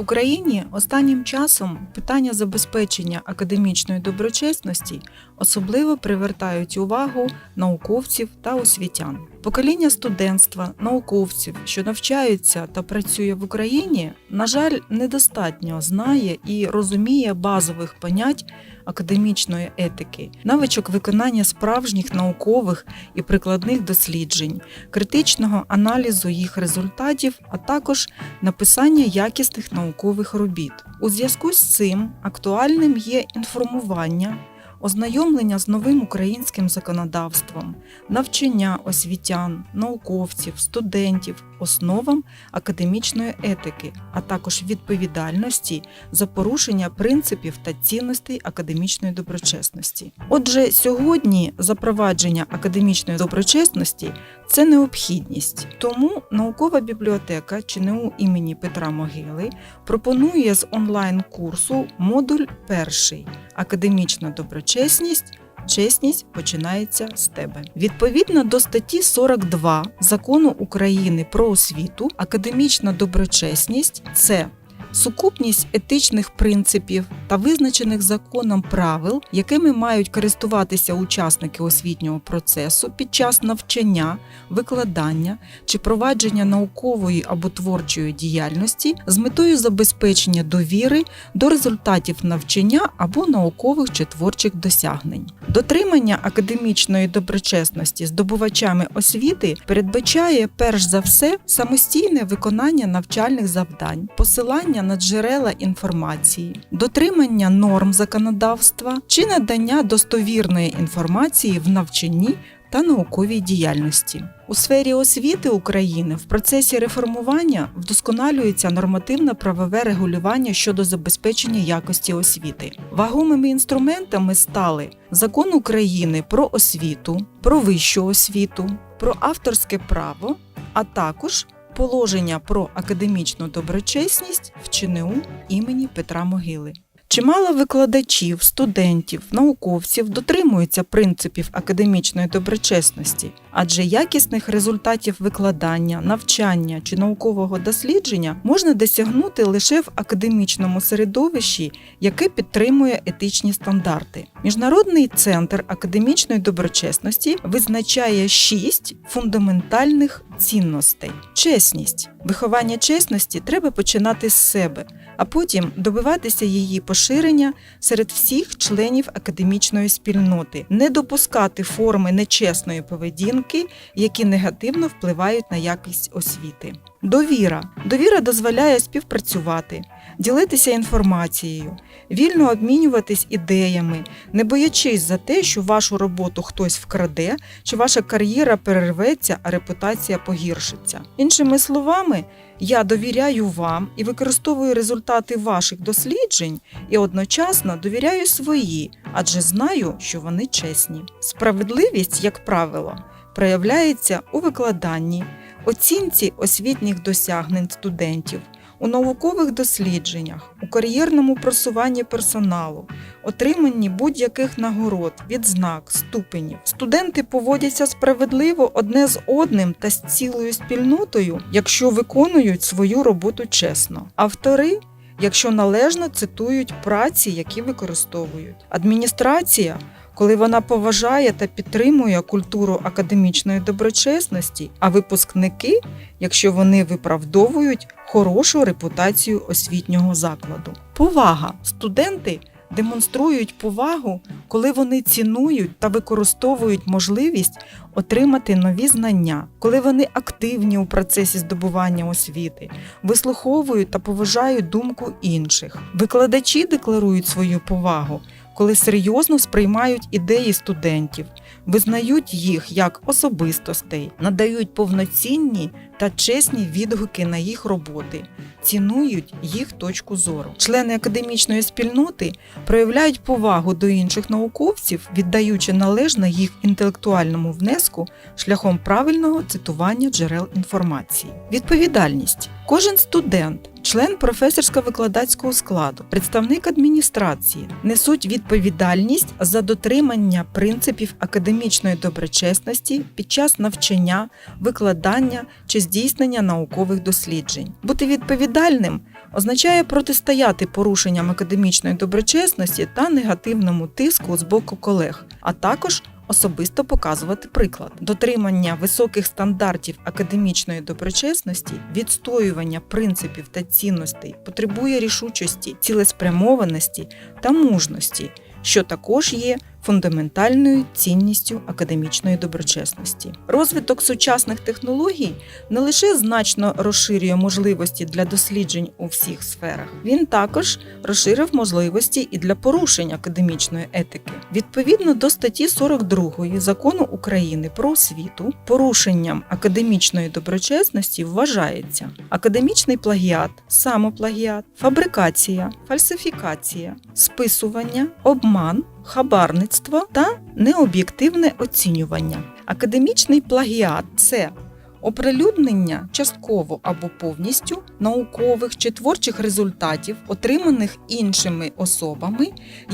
Україні останнім часом питання забезпечення академічної доброчесності особливо привертають увагу науковців та освітян. Покоління студентства, науковців, що навчаються та працює в Україні, на жаль, недостатньо знає і розуміє базових понять академічної етики, навичок виконання справжніх наукових і прикладних досліджень, критичного аналізу їх результатів, а також написання якісних наукових робіт. У зв'язку з цим актуальним є інформування, ознайомлення з новим українським законодавством, навчання освітян, науковців, студентів основам академічної етики, а також відповідальності за порушення принципів та цінностей академічної доброчесності. Отже, сьогодні запровадження академічної доброчесності це необхідність. Тому наукова бібліотека ЧНУ імені Петра Могили пропонує з онлайн-курсу модуль перший Академічна доброчесність. Чесність Чесність починається з тебе. Відповідно до статті 42 закону України про освіту, академічна доброчесність це сукупність етичних принципів та визначених законом правил, якими мають користуватися учасники освітнього процесу під час навчання, викладання чи провадження наукової або творчої діяльності з метою забезпечення довіри до результатів навчання або наукових чи творчих досягнень. Дотримання академічної доброчесності здобувачами освіти передбачає перш за все самостійне виконання навчальних завдань, посилання на джерела інформації, дотримання норм законодавства чи надання достовірної інформації в навчанні та науковій діяльності. У сфері освіти України в процесі реформування вдосконалюється нормативно-правове регулювання щодо забезпечення якості освіти. Вагомими інструментами стали Закон України про освіту, про вищу освіту, про авторське право, а також Положення про академічну доброчесність в ЧНУ імені Петра Могили. Чимало викладачів, студентів, науковців дотримуються принципів академічної доброчесності, адже якісних результатів викладання, навчання чи наукового дослідження можна досягнути лише в академічному середовищі, яке підтримує етичні стандарти. Міжнародний центр академічної доброчесності визначає шість фундаментальних цінностей: чесність. Виховання чесності треба починати з себе, а потім добиватися її поширення серед всіх членів академічної спільноти, не допускати форми нечесної поведінки, які негативно впливають на якість освіти. Довіра. Довіра дозволяє співпрацювати, ділитися інформацією, вільно обмінюватись ідеями, не боячись за те, що вашу роботу хтось вкраде, чи ваша кар'єра перерветься, а репутація погіршиться. Іншими словами, я довіряю вам і використовую результати ваших досліджень і одночасно довіряю свої, адже знаю, що вони чесні. Справедливість, як правило, проявляється у викладанні, оцінці освітніх досягнень студентів, у наукових дослідженнях, у кар'єрному просуванні персоналу, отриманні будь-яких нагород, відзнак, ступенів. Студенти поводяться справедливо одне з одним та з цілою спільнотою, якщо виконують свою роботу чесно. Автори Якщо належно цитують праці, які використовують. Адміністрація, коли вона поважає та підтримує культуру академічної доброчесності, а випускники, якщо вони виправдовують хорошу репутацію освітнього закладу. Повага. Студенти демонструють повагу, коли вони цінують та використовують можливість отримати нові знання, коли вони активні у процесі здобування освіти, вислуховують та поважають думку інших. Викладачі декларують свою повагу, коли серйозно сприймають ідеї студентів, визнають їх як особистостей, надають повноцінні та чесні відгуки на їх роботи, цінують їх точку зору. Члени академічної спільноти проявляють повагу до інших науковців, віддаючи належне їх інтелектуальному внеску шляхом правильного цитування джерел інформації. Відповідальність. Кожен студент член професорсько-викладацького складу, представник адміністрації несуть відповідальність за дотримання принципів академічної доброчесності під час навчання, викладання чи здійснення наукових досліджень. Бути відповідальним означає протистояти порушенням академічної доброчесності та негативному тиску з боку колег, а також особисто показувати приклад. Дотримання високих стандартів академічної доброчесності, відстоювання принципів та цінностей потребує рішучості, цілеспрямованості та мужності, що також є фундаментальною цінністю академічної доброчесності. Розвиток сучасних технологій не лише значно розширює можливості для досліджень у всіх сферах, він також розширив можливості і для порушень академічної етики. Відповідно до статті 42 закону України про освіту, порушенням академічної доброчесності вважається академічний плагіат, самоплагіат, фабрикація, фальсифікація, списування, обман, хабарництво та необ'єктивне оцінювання. Академічний плагіат це оприлюднення частково або повністю наукових чи творчих результатів, отриманих іншими особами,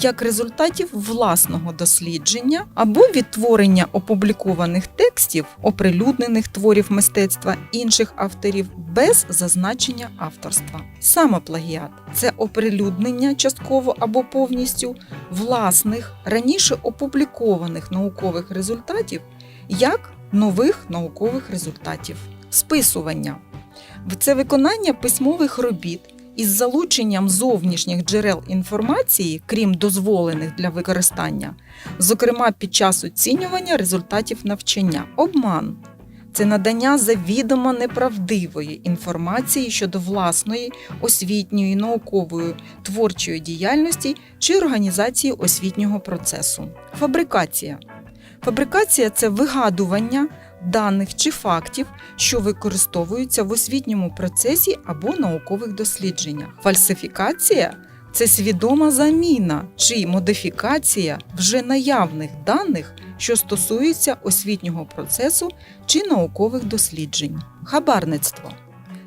як результатів власного дослідження або відтворення опублікованих текстів, оприлюднених творів мистецтва інших авторів без зазначення авторства. Самоплагіат це оприлюднення частково або повністю власних раніше опублікованих наукових результатів як нових наукових результатів. Списування це виконання письмових робіт із залученням зовнішніх джерел інформації, крім дозволених для використання, зокрема під час оцінювання результатів навчання. Обман це надання завідомо неправдивої інформації щодо власної освітньої, наукової, творчої діяльності чи організації освітнього процесу. Фабрикація. Фабрикація це вигадування даних чи фактів, що використовуються в освітньому процесі або наукових дослідженнях. Фальсифікація це свідома заміна чи модифікація вже наявних даних, що стосуються освітнього процесу чи наукових досліджень. Хабарництво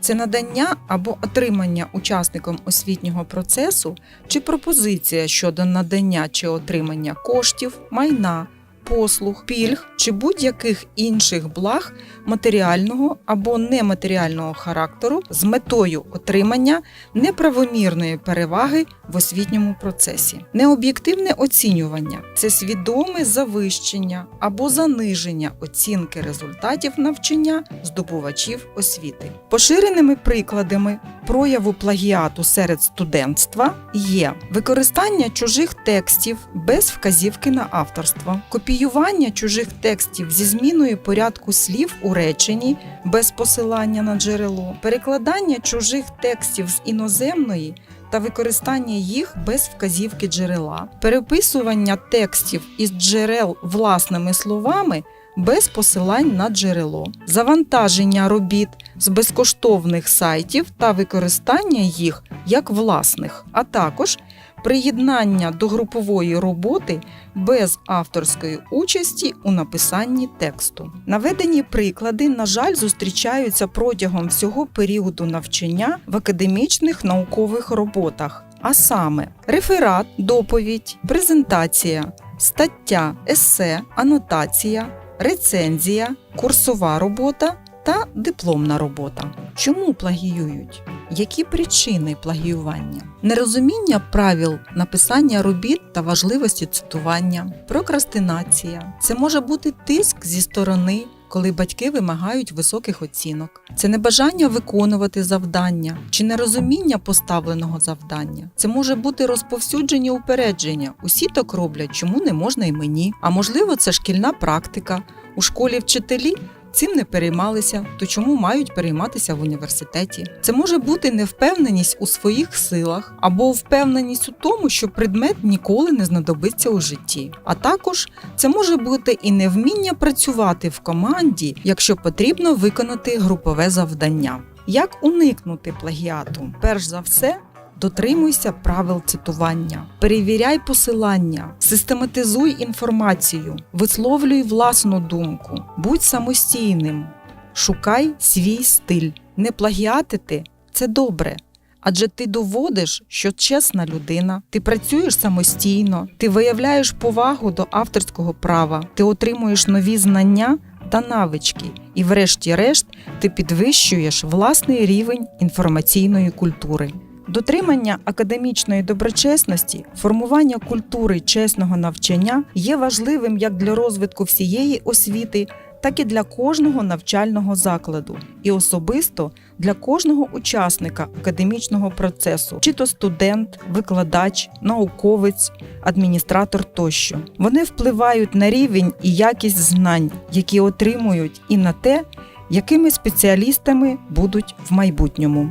це надання або отримання учасникам освітнього процесу чи пропозиція щодо надання чи отримання коштів, майна послуг, пільг чи будь-яких інших благ матеріального або нематеріального характеру з метою отримання неправомірної переваги в освітньому процесі. Необ'єктивне оцінювання це свідоме завищення або заниження оцінки результатів навчання здобувачів освіти. Поширеними прикладами прояву плагіату серед студентства є використання чужих текстів без вказівки на авторство, копіювання чужих текстів зі зміною порядку слів у реченні без посилання на джерело, перекладання чужих текстів з іноземної та використання їх без вказівки джерела, переписування текстів із джерел власними словами без посилань на джерело, завантаження робіт з безкоштовних сайтів та використання їх як власних, а також приєднання до групової роботи без авторської участі у написанні тексту. Наведені приклади, на жаль, зустрічаються протягом всього періоду навчання в академічних наукових роботах, а саме реферат, доповідь, презентація, стаття, есе, анотація, рецензія, курсова робота та дипломна робота. Чому плагіюють? Які причини плагіювання? Нерозуміння правил написання робіт та важливості цитування, прокрастинація. Це може бути тиск зі сторони, коли батьки вимагають високих оцінок. Це небажання виконувати завдання чи нерозуміння поставленого завдання. Це може бути розповсюджені упередження. Усі так роблять, чому не можна і мені. А можливо, це шкільна практика. У школі вчителі цим не переймалися, то чому мають перейматися в університеті? Це може бути невпевненість у своїх силах або впевненість у тому, що предмет ніколи не знадобиться у житті. А також це може бути і невміння працювати в команді, якщо потрібно виконати групове завдання. Як уникнути плагіату? Перш за все. Дотримуйся правил цитування, перевіряй посилання, систематизуй інформацію, висловлюй власну думку, будь самостійним, шукай свій стиль. Не плагіатити це добре, Адже ти доводиш, що чесна людина, ти працюєш самостійно, ти виявляєш повагу до авторського права, ти отримуєш нові знання та навички, і, врешті-решт, ти підвищуєш власний рівень інформаційної культури. Дотримання академічної доброчесності, формування культури чесного навчання є важливим як для розвитку всієї освіти, так і для кожного навчального закладу, і особисто для кожного учасника академічного процесу, чи то студент, викладач, науковець, адміністратор тощо. Вони впливають на рівень і якість знань, які отримують, і на те, якими спеціалістами будуть в майбутньому.